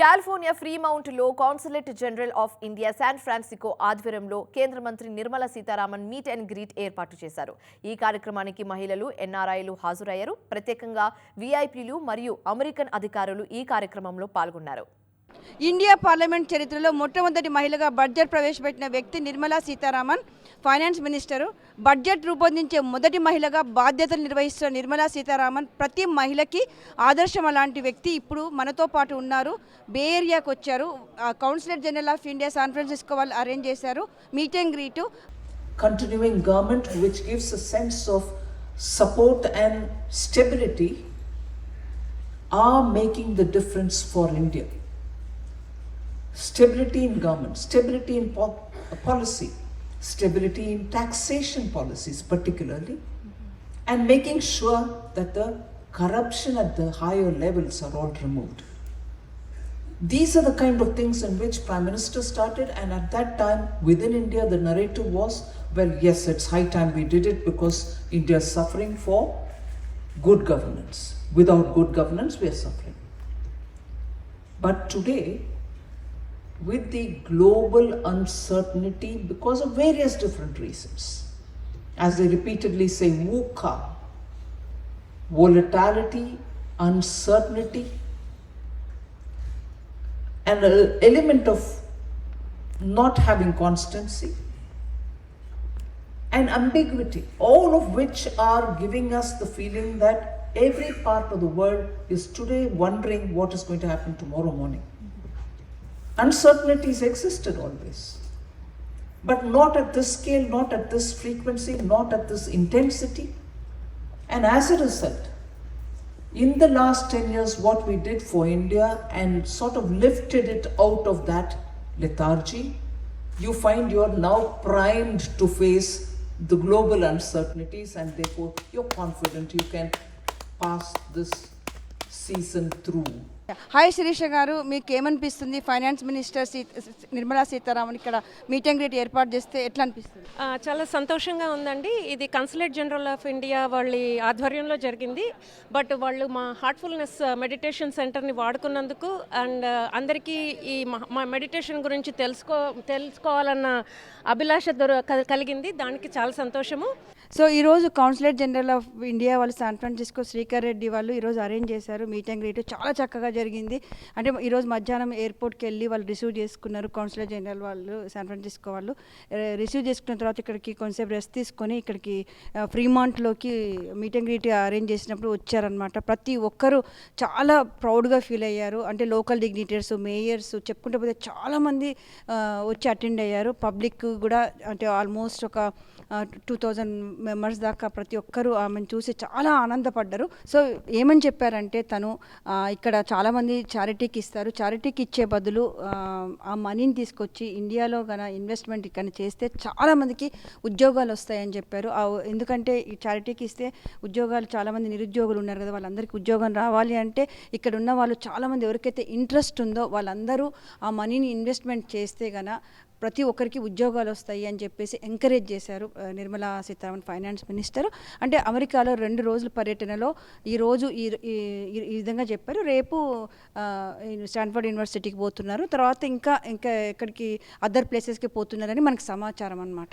California ఫ్రీమౌంట్లో consulate general of India San Francisco ఆధ్వర్యంలో కేంద్ర మంత్రి Nirmala Sitharaman meet and greet ఏర్పాటు చేశారు. ఈ కార్యక్రమానికి మహిళలు ఎన్ఆర్ఐలు హాజరయ్యారు. ప్రత్యేకంగా వీఐపీలు మరియు అమెరికన్ అధికారులు ఈ కార్యక్రమంలో పాల్గొన్నారు. ఇండియా పార్లమెంట్ చరిత్రలో మొట్టమొదటి మహిళగా బడ్జెట్ ప్రవేశపెట్టిన వ్యక్తి Nirmala Sitharaman finance minister. Budget రూపొందించే మొదటి మహిళగా బాధ్యతలు నిర్వహిస్తున్న నిర్మలా సీతారామన్ ప్రతి మహిళకి ఆదర్శం అలాంటి వ్యక్తి ఇప్పుడు మనతో పాటు ఉన్నారు. బే ఏరియాకి వచ్చారు. ఆ, councillor general of India San Francisco వాళ్ళు అరేంజ్ చేశారు. Meet and greet. Continuing government which gives a sense of support and stability are making the difference for India Stability in government, stability in po- policy, stability in taxation policies, particularly, and making sure that the corruption at the higher levels are all removed. These are the kind of things in which Prime Minister started, and at that time, within India, the narrative was, well, yes, it's high time we did it because India is suffering for good governance. Without good governance, we are suffering. But today, with the global uncertainty because of various different reasons, as they repeatedly say, VUCA, volatility, uncertainty, and an element of not having constancy and ambiguity, all of which are giving us the feeling that every part of the world is today wondering what is going to happen tomorrow morning. Uncertainties existed always, but not at this scale, not at this frequency, not at this intensity. And as a result, in the last 10 years, what we did for India and sort of lifted it out of that lethargy, you find you're now primed to face the global uncertainties, and therefore you're confident you can pass this season through. Hi Shirisha garu మీకు ఏమనిపిస్తుంది finance minister సీ నిర్మలా సీతారామన్ ఇక్కడ meet and greet ఏర్పాటు చేస్తే ఎట్లా అనిపిస్తుంది చాలా సంతోషంగా ఉందండి. ఇది కన్సులేట్ జనరల్ ఆఫ్ ఇండియా వాళ్ళ ఆధ్వర్యంలో జరిగింది. బట్ వాళ్ళు మా హార్ట్ఫుల్నెస్ మెడిటేషన్ సెంటర్ని వాడుకున్నందుకు అండ్ అందరికీ ఈ మా మెడిటేషన్ గురించి తెలుసుకో తెలుసుకోవాలన్న అభిలాష దొర కలిగింది. దానికి చాలా సంతోషము. సో ఈరోజు కౌన్సిలర్ జనరల్ ఆఫ్ ఇండియా వాళ్ళు శాన్ ఫ్రాన్సిస్కో శ్రీకర్ రెడ్డి వాళ్ళు ఈరోజు అరేంజ్ చేశారు. మీట్ అండ్ గ్రీట్ చాలా చక్కగా జరిగింది. అంటే ఈరోజు మధ్యాహ్నం ఎయిర్పోర్ట్కి వెళ్ళి వాళ్ళు రిసీవ్ చేసుకున్నారు కౌన్సిలర్ జనరల్ వాళ్ళు శాన్ ఫ్రాన్సిస్కో వాళ్ళు. Eh, రిసీవ్ చేసుకున్న తర్వాత ఇక్కడికి కొంచెంసేపు రెస్ట్ తీసుకొని ఇక్కడికి ఫ్రీమాంట్లోకి మీట్ అండ్ గ్రీట్ అరేంజ్ చేసినప్పుడు వచ్చారనమాట ప్రతి ఒక్కరూ చాలా ప్రౌడ్గా ఫీల్ అయ్యారు. అంటే లోకల్ డిగ్నిటర్స్ మేయర్స్ చెప్పుకుంటే పోతే చాలామంది eh, వచ్చి అటెండ్ అయ్యారు. పబ్లిక్ కూడా అంటే ఆల్మోస్ట్ ఒక eh, టూ థౌజండ్ మెంబర్స్ దాకా ప్రతి ఒక్కరూ ఆమెను చూసి చాలా ఆనందపడ్డారు. సో ఏమని చెప్పారంటే తను ఇక్కడ చాలామంది చారిటీకి ఇస్తారు. చారిటీకి ఇచ్చే బదులు ఆ, మనీని తీసుకొచ్చి ఇండియాలో గన ఇన్వెస్ట్మెంట్ ఇక్కడ చేస్తే చాలామందికి ఉద్యోగాలు వస్తాయని చెప్పారు. ఎందుకంటే ఈ చారిటీకి ఇస్తే ఉద్యోగాలు చాలామంది నిరుద్యోగులు ఉన్నారు కదా వాళ్ళందరికీ ఉద్యోగం రావాలి అంటే ఇక్కడ ఉన్న వాళ్ళు చాలామంది ఎవరికైతే ఇంట్రెస్ట్ ఉందో వాళ్ళందరూ ఆ మనీని ఇన్వెస్ట్మెంట్ చేస్తే గన ప్రతి ఒక్కరికి ఉద్యోగాలు వస్తాయి అని చెప్పేసి ఎంకరేజ్ చేశారు నిర్మలా సీతారామన్ ఫైనాన్స్ మినిస్టర్ అంటే అమెరికాలో రెండు రోజుల పర్యటనలో ఈ రోజు ఈ ఈ- విధంగా చెప్పారు. రేపు స్టాన్ఫర్డ్ యూనివర్సిటీకి పోతున్నారు. తర్వాత ఇంకా ఇంకా ఎక్కడికి అదర్ ప్లేసెస్కి పోతున్నారని మనకు సమాచారం అన్నమాట.